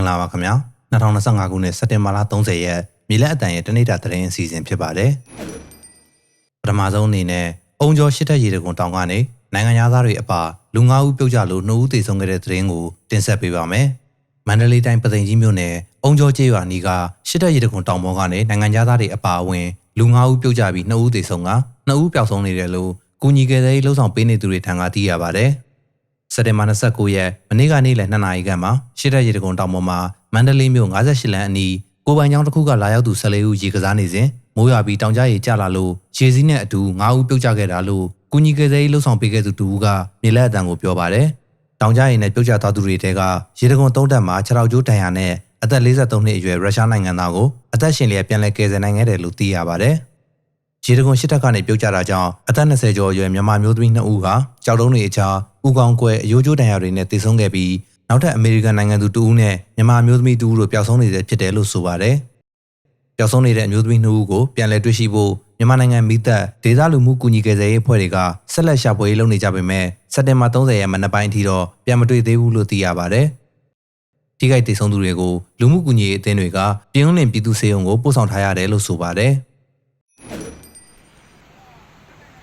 င်္ဂလာပါခင်ဗျာ2025ခုနှစ်စက်တင်ဘာလ30ရက်မြေလက်အတန်ရဲ့တနေ့တာသတင်းအစီအစဉ်ဖြစ်ပါတယ်ပထမဆုံးအနေနဲ့အုံကျော်ရှစ်ထက်ရေတကွန်တောင်ကနေနိုင်ငံသားတွေအပါလူ9ဦးပြုတ်ကြလို့2ဦးသေဆုံးခဲ့တဲ့သတင်းကိုတင်ဆက်ပေးပါမယ်မန္တလေးတိုင်းပသိမ်ကြီးမြို့နယ်အုံကျော်ကျေးရွာနီးကရှစ်ထက်ရေတကွန်တောင်ပေါ်ကနေနိုင်ငံသားတွေအပါအဝင်လူ9ဦးပြုတ်ကြပြီး2ဦးသေဆုံးက2ဦးပျောက်ဆုံးနေတယ်လို့ကုညီကယ်ဆယ်ရေးလှုပ်ဆောင်ပေးနေသူတွေထံကသိရပါတယ် စက်တင်ဘာ29ရက်မနေ့ကနေ့လယ်2နာရီခန့်မှာရှစ်ရက်ရေတကုံတောင်ပေါ်မှာမန္တလေးမြို့58လမ်းအနီးကိုပိုင်ကျောင်းတစ်ခုကလာရောက်သူ14ဦးရေကစားနေစဉ်မိုးရွာပြီးတောင်ကြားရေကျလာလို့ရေစီးနဲ့အတူ9ဦးပြုတ်ကျခဲ့တာလို့ကုညီကယ်ဆယ်ရေးလှုပ်ဆောင်ပေးခဲ့သူတူဦးကမြေလက်အတန်ကိုပြောပါတယ်။တောင်ကြားရေနဲ့ပြုတ်ကျသွားသူတွေတဲကရေတကုံသုံးတက်မှာ6ရောက်ကျိုးတန်ရာနဲ့အသက်53နှစ်အရွယ်ရုရှားနိုင်ငံသားကိုအသက်ရှင်လျက်ပြန်လည်ကယ်ဆယ်နိုင်ခဲ့တယ်လို့သိရပါတယ်။ရေတကွန်ရှစ်တက်ကနေပြုတ်ကျတာကြောင့်အသက်20ကျော်အရွယ်မြန်မာမျိုးသမီး2ဦးဟာကြောက်တုံးတွေအကြား ဥကောင်းကွဲအယိုးကျိုးတန်ရာတွေနဲ့တည်ဆုံခဲ့ပြီးနောက်ထပ်အမေရိကန်နိုင်ငံသူ2ဦးနဲ့မြန်မာမျိုးသမီး2ဦးတို့ပျောက်ဆုံးနေတဲ့ဖြစ်တယ်လို့ဆိုပါတယ်။ပျောက်ဆုံးနေတဲ့အမျိုးသမီး2ဦးကိုပြန်လည်တွေ့ရှိဖို့မြန်မာနိုင်ငံမိသက်ဒေသလူမှုကူညီကယ်ဆယ်ရေးအဖွဲ့တွေကဆက်လက်ရှာဖွေရေးလုပ်နေကြပေမဲ့စက်တင်ဘာ30ရက်မနက်ပိုင်းအထိတော့ပြန်မတွေ့သေးဘူးလို့သိရပါတယ်။ထိခိုက်ဒေဆုံးသူတွေကိုလူမှုကူညီရေးအသင်းတွေကပြင်းဦးလင်ပြည်သူ့စေယုံကိုပို့ဆောင်ထားရတယ်လို့ဆိုပါတယ်။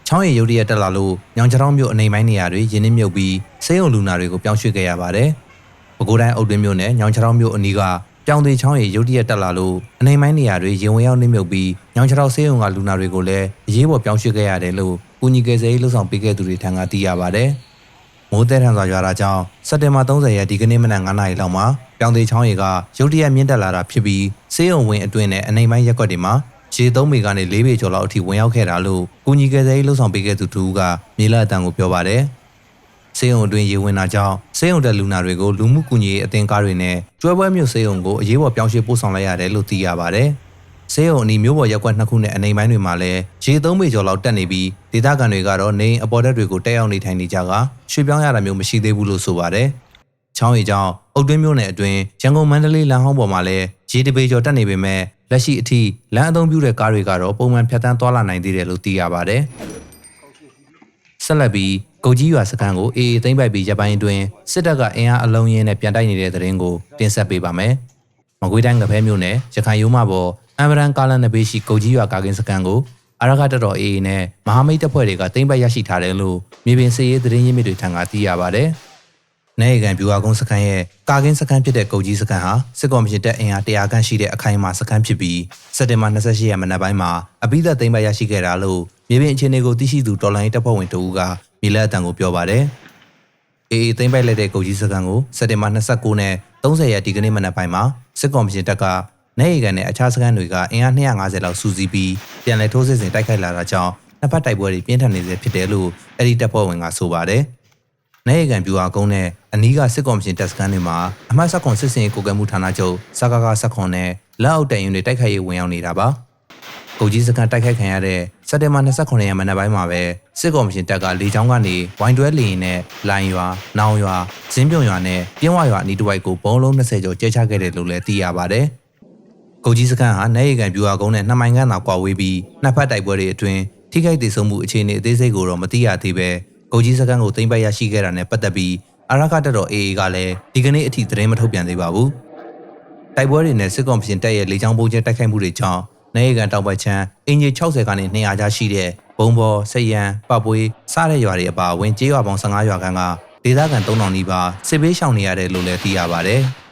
ချောင်းရည်ရုတ်တရက်တက်လာလို့ညောင်ချောင်းမြို့အနေပိုင်းနေရာတွေရင်းနှီးမြုပ်ပြီးစေယုံလူနာတွေကိုပြောင်းရွှေ့ခဲ့ရပါတယ်။ပဲခူးတိုင်းအုတ်တွင်းမြို့နယ်ညောင်ချောင်းမြို့အနီးကပြောင်းသေးချောင်းရည်ရုတ်တရက်တက်လာလို့အနေပိုင်းနေရာတွေရင်ဝင်ရောက်နှိမ့်မြုပ်ပြီးညောင်ချောင်းစေယုံကလူနာတွေကိုလည်းအရေးပေါ်ပြောင်းရွှေ့ခဲ့ရတယ်လို့ကုညီကယ်ဆယ်ရေးလှုပ်ဆောင်ပေးခဲ့သူတွေထံကသိရပါတယ်။မိုးတဲထန်စွာရွာတာကြောင့်စက်တင်ဘာ30ရက်ဒီကနေ့မနက်9:00နာရီလောက်မှာပြောင်းသေးချောင်းရည်ကရုတ်တရက်မြင့်တက်လာတာဖြစ်ပြီးစေယုံဝင်အတွင်းနဲ့အနေပိုင်းရက်ွက်တွေမှာ ရေသုံးပေကနေ၄ပေကျော်လောက်အထိဝင်ရောက်ခဲ့တာလို့ကုညီကယ်ဆယ်ရေးလှုပ်ဆောင်ပေးခဲ့သူတူကမြေလာအတန်ကိုပြောပါတယ်။စေယုံအတွင်းရေဝင်တာကြောင့်စေယုံတက်လူနာတွေကိုလူမှုကူညီရေးအသင်းကားတွေနဲ့ကျွဲပွဲမြို့စေယုံကိုအရေးပေါ်ပြောင်းရွှေ့ပို့ဆောင်လိုက်ရတယ်လို့သိရပါတယ်။စေယုံအနီးမြို့ပေါ်ရက်ကွက်နှစ်ခုနဲ့အနေပိုင်းတွေမှာလည်းရေသုံးပေကျော်လောက်တက်နေပြီးဒေသခံတွေကတော့နေအပေါ်တက်တွေကိုတက်ရောက်နေထိုင်နေကြကရွှေ့ပြောင်းရတာမျိုးမရှိသေးဘူးလို့ဆိုပါတယ်။ချောင်းရီကြောင့်အုတ်တွင်းမြို့နယ်အတွင်းရန်ကုန်မန္တလေးလမ်းဟောင်းပေါ်မှာလည်းရေတပေကျော်တက်နေပေမဲ့ လက်ရှိအထိလမ်းအသုံးပြုတဲ့ကားတွေကတော့ပုံမှန်ဖြတ်တန်းသွားလာနိုင်သေးတယ်လို့သိရပါတယ်။ဆက်လက်ပြီးကုတ်ကြီးရွာစခန်းကိုအေးအေးသိမ့်ပိုက်ပြီးရပ်ပိုင်းအတွင်းစစ်တပ်ကအင်အားအလုံးရင်းနဲ့ပြန်တိုက်နေတဲ့တဲ့ရင်ကိုတင်ဆက်ပေးပါမယ်။မကွေးတိုင်းကဖဲမြို့နယ်ရခိုင်ရိုးမပေါ်အမ်ဗရန်ကာလန်နဘေးရှိကုတ်ကြီးရွာကာကင်းစခန်းကိုအရကတတော်အေးအေးနဲ့မဟာမိတ်တပ်ဖွဲ့တွေကသိမ့်ပိုက်ရရှိထားတယ်လို့မြေပြင်စစ်ရေးသတင်းရင်းမြစ်တွေထံကသိရပါတယ်။ နိုင်ကန်ပြူဟာကုန်းစခန်းရဲ့ကာကင်းစခန်းဖြစ်တဲ့ကုတ်ကြီးစခန်းဟာစစ်ကော်မရှင်တပ်အင်အား100ခန့်ရှိတဲ့အခိုင်အမာစခန်းဖြစ်ပြီးစက်တင်ဘာ28ရက်မနက်ပိုင်းမှာအပိသက်သိမ်းပိုက်ရရှိခဲ့တာလို့မြေပြင်အခြေအနေကိုသိရှိသူတော်လိုင်းတပ်ဖွဲ့ဝင်တဦးကမြေလက်အတန်ကိုပြောပါတယ်။အေးအေးသိမ်းပိုက်လိုက်တဲ့ကုတ်ကြီးစခန်းကိုစက်တင်ဘာ29နဲ့30ရက်ဒီကနေ့မနက်ပိုင်းမှာစစ်ကော်မရှင်တပ်ကနိုင်ကန်နဲ့အခြားစခန်းတွေကအင်အား250လောက်စုစည်းပြီးပြန်လည်ထိုးစစ်ဆင်တိုက်ခိုက်လာတာကြောင့်နှစ်ဖက်တိုက်ပွဲတွေပြင်းထန်နေစေဖြစ်တယ်လို့အဲ့ဒီတပ်ဖွဲ့ဝင်ကဆိုပါတယ်။ နိုင်ရကန်ပြူဟာကုန်းနဲ့အနီးကစစ်ကော်မရှင်တပ်စခန်းတွေမှာအမှတ်ဆက်ခွန်စစ်စင်ရေးကိုကဲမှုဌာနချုပ်စကားကားဆက်ခွန်နဲ့လက်အောက်တန်ရင်တွေတိုက်ခိုက်ရေးဝင်ရောက်နေတာပါ။ကိုကြီးစခန်းတိုက်ခိုက်ခံရတဲ့စက်တင်ဘာ29ရက်မနက်ပိုင်းမှာပဲစစ်ကော်မရှင်တပ်ကလေကြောင်းကနေဝိုင်းတွဲလေရင်နဲ့လိုင်ရွာ၊နောင်ရွာ၊ဇင်းပြုံရွာနဲ့ပြင်းဝရွာအနီးတစ်ဝိုက်ကိုဘုံလုံး20ကျော်ကျဲချခဲ့တယ်လို့လည်းသိရပါတယ်။ကိုကြီးစခန်းဟာနိုင်ရကန်ပြူဟာကုန်းနဲ့နှစ်မိုင်ခန့်သာကွာဝေးပြီးနှစ်ဖက်တိုက်ပွဲတွေအတွင်းထိခိုက်ဒေဆုံးမှုအခြေအနေအသေးစိတ်ကိုတော့မသိရသေးပဲ ကိုကြီးစခန်းကိုသိမ်းပိုက်ရရှိခဲ့တာနဲ့ပတ်သက်ပြီးအာရခတက်တော် AA ကလည်းဒီကနေ့အထိသတင်းမထုတ်ပြန်သေးပါဘူး။တိုက်ပွဲတွေနဲ့စစ်ကောင်ပြင်တပ်ရဲ့လေကြောင်းပုံကျဲတိုက်ခိုက်မှုတွေကြောင့်နိုင်ရကန်တောင်ပိုင်းချမ်းအင်ဂျီ60ကနေ200ကျရှိတဲ့ဘုံဘော်စိတ်ရန်ပပွေးစတဲ့ရွာတွေအပါအဝင်ကျေးရွာပေါင်း15ရွာခန့်ကဒေသခံ3000နီးပါးစစ်ဘေးရှောင်နေရတယ်လို့လည်းသိရပါဗျ။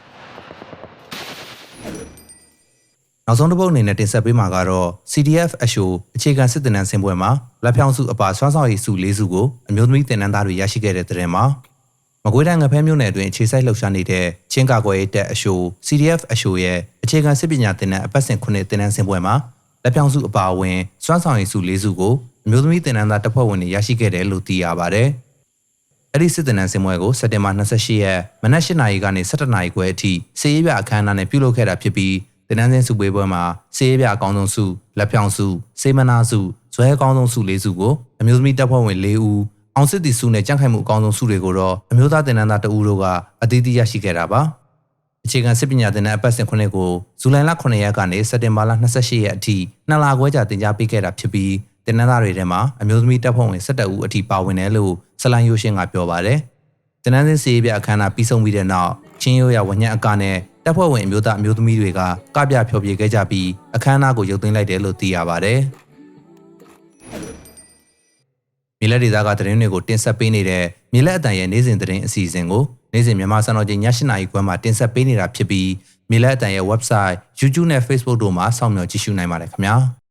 နောက်ဆုံးတစ်ပုတ်အနေနဲ့တင်ဆက်ပေးမှာကတော့ CDF အရှိုအခြေခံစစ်တပ်နန်းစင်ပွဲမှာလက်ဖြောင်းစုအပါဆွမ်းဆောင်ရည်စု၄စုကိုအမျိုးသမီးတင်နန်းသားတွေရရှိခဲ့တဲ့တဲ့တင်မှာမကွေးတိုင်းငဖဲမြို့နယ်အတွင်းအခြေစိုက်လှုပ်ရှားနေတဲ့ချင်းကာကွယ်ရေးတပ်အရှို CDF အရှိုရဲ့အခြေခံစစ်ပညာတင်နန်းအပတ်စဉ်ခုနှစ်တင်နန်းစင်ပွဲမှာလက်ဖြောင်းစုအပါအဝင်စွမ်းဆောင်ရည်စု၄စုကိုအမျိုးသမီးတင်နန်းသားတပ်ဖွဲ့ဝင်တွေရရှိခဲ့တယ်လို့သိရပါတယ်။အဲ့ဒီစစ်တင်နန်းစင်ပွဲကိုစက်တင်ဘာ28ရက်မနက်၈နာရီကနေ17နာရီခွဲအထိစေရေးပြအခမ်းအနားနဲ့ပြုလုပ်ခဲ့တာဖြစ်ပြီး တင်နန်းစင်းစုပွဲပွဲမှာစေးပြအကောင်းဆုံးစုလက်ဖြောင်စုစေမနာစုဇွဲအကောင်းဆုံးစု၄စုကိုအမျိုးသမီးတပ်ဖွဲ့ဝင်၄ဦးအောင်စစ်တီစုနဲ့ကြန့်ခိုင်မှုအကောင်းဆုံးစုတွေကိုတော့အမျိုးသားတင်နန်းသားတဦးတို့ကအသီးသီးရရှိခဲ့တာပါအခြေခံစစ်ပညာသင်တန်းအပတ်စဉ်ခုနှစ်ကိုဇူလိုင်လ9ရက်ကနေစက်တင်ဘာလ28ရက်အထိနှစ်လခွဲကြာတင် जा ပေးခဲ့တာဖြစ်ပြီးတင်နန်းသားတွေထဲမှာအမျိုးသမီးတပ်ဖွဲ့ဝင်17ဦးအထိပါဝင်တယ်လို့ဆလိုင်းယိုရှင်ကပြောပါတယ်တင်နန်းစင်းစီးပြအခမ်းအနားပြီးဆုံးပြီးတဲ့နောက်ချင်းရိုးရဝညံ့အကနဲ့ တပ်ဖွဲ့ဝင်အမျိုးသားအမျိုးသမီးတွေကကပြဖျော်ဖြေခဲ့ကြပြီးအခမ်းအနားကိုရုပ်သိမ်းလိုက်တယ်လို့သိရပါတယ်။မြေလက်ဒေသကသတင်းတွေကိုတင်ဆက်ပေးနေတဲ့မြေလက်အတန်ရဲ့နေ့စဉ်သတင်းအစီအစဉ်ကိုနေ့စဉ်မြန်မာစံတော်ချိန်ည7:00နာရီခွဲမှာတင်ဆက်ပေးနေတာဖြစ်ပြီးမြေလက်အတန်ရဲ့ website, YouTube နဲ့ Facebook တို့မှာစောင့်မျှော်ကြည့်ရှုနိုင်ပါတယ်ခင်ဗျာ။